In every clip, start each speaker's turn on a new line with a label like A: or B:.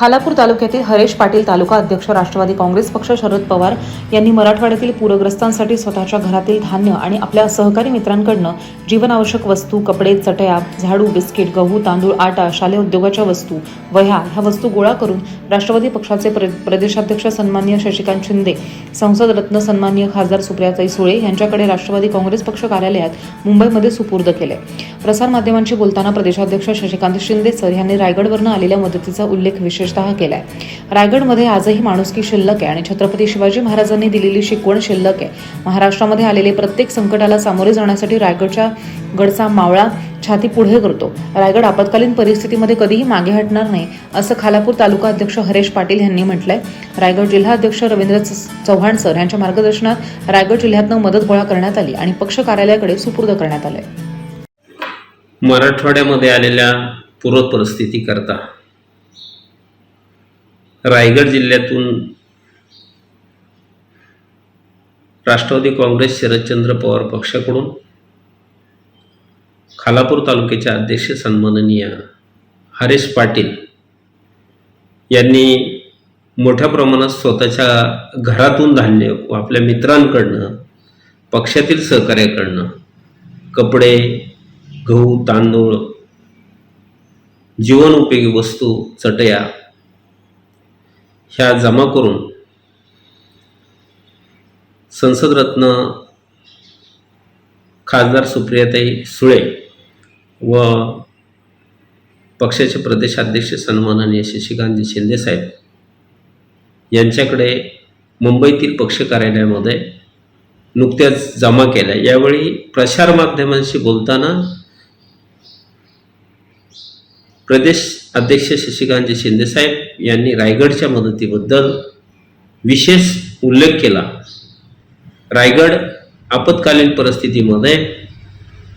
A: खालापूर तालुक्यातील हरेश पाटील तालुका अध्यक्ष राष्ट्रवादी काँग्रेस पक्ष शरद पवार यांनी मराठवाड्यातील पूरग्रस्तांसाठी स्वतःच्या घरातील धान्य आणि आपल्या सहकारी मित्रांकडनं जीवनावश्यक वस्तू कपडे चटया झाडू बिस्किट गहू तांदूळ आटा शालेय उद्योगाच्या वस्तू वह्या ह्या वस्तू गोळा करून राष्ट्रवादी पक्षाचे प्र- प्रदेशाध्यक्ष सन्मान्य शशिकांत शिंदे संसद रत्न सन्मान्य खासदार सुप्रियाताई सुळे यांच्याकडे राष्ट्रवादी काँग्रेस पक्ष कार्यालयात मुंबईमध्ये सुपूर्द केले प्रसारमाध्यमांशी बोलताना प्रदेशाध्यक्ष शशिकांत शिंदे सर यांनी रायगडवरनं आलेल्या मदतीचा उल्लेख विशेषतः केलाय. रायगडमध्ये आजही माणुसकी शिल्लक आहे आणि छत्रपती शिवाजी महाराजांनी दिलेली शिकवण शिल्लक आहे. महाराष्ट्रामध्ये आलेले प्रत्येक संकटाला सामोरे जाण्यासाठी रायगडच्या गडचा मावळा छाती पुढे करतो. रायगड आपत्कालीन परिस्थितीमध्ये कधीही मागे हटणार नाही असं खालापूर तालुका अध्यक्ष हरेश पाटील यांनी म्हटलंय. रायगड जिल्हा अध्यक्ष रवींद्र चव्हाण सर यांच्या मार्गदर्शनात रायगड जिल्ह्यातनं मदत गोळा करण्यात आली आणि पक्ष कार्यालयाकडे सुपूर्द करण्यात आलंय.
B: मराठवाड्यामध्ये आलेल्या पूर परिस्थितीकरता रायगड जिल्ह्यातून राष्ट्रवादी काँग्रेस शरदचंद्र पवार पक्षाकडून खालापूर तालुक्याचे अध्यक्ष सन्माननीय हरेश पाटील यांनी मोठ्या प्रमाणात स्वतःच्या घरातून धान्य व आपल्या मित्रांकडनं पक्षातील सहकार्याकडनं कपडे गहू तांदूळ जीवनोपयोगी वस्तू चटया ह्या जमा करून संसदरत्न खासदार सुप्रियाताई सुळे व पक्षाचे प्रदेशाध्यक्ष सन्माननीय शशिकांतजी शिंदेसाहेब यांच्याकडे मुंबईतील पक्ष कार्यालयामध्ये नुकत्याच जमा केल्या. यावेळी प्रसारमाध्यमांशी बोलताना प्रदेश अध्यक्ष शशिकांतजी शिंदेसाहेब यांनी रायगडच्या मदतीबद्दल विशेष उल्लेख केला. रायगड आपत्कालीन परिस्थितीमध्ये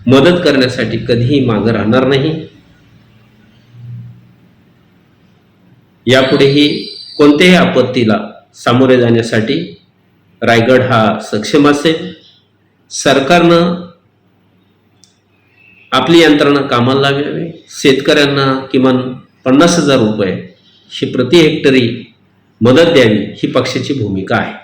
B: मदत करण्यासाठी कधीही मागं राहणार नाही. यापुढेही कोणत्याही आपत्तीला सामोरे जाण्यासाठी रायगड हा सक्षम असेल. सरकारनं आपली यंत्रणा कामाला लावावी शेतकऱ्यांना किमान पन्नास हजार रुपये ही प्रति हेक्टरी मदत द्यावी ही पक्षाची भूमिका आहे.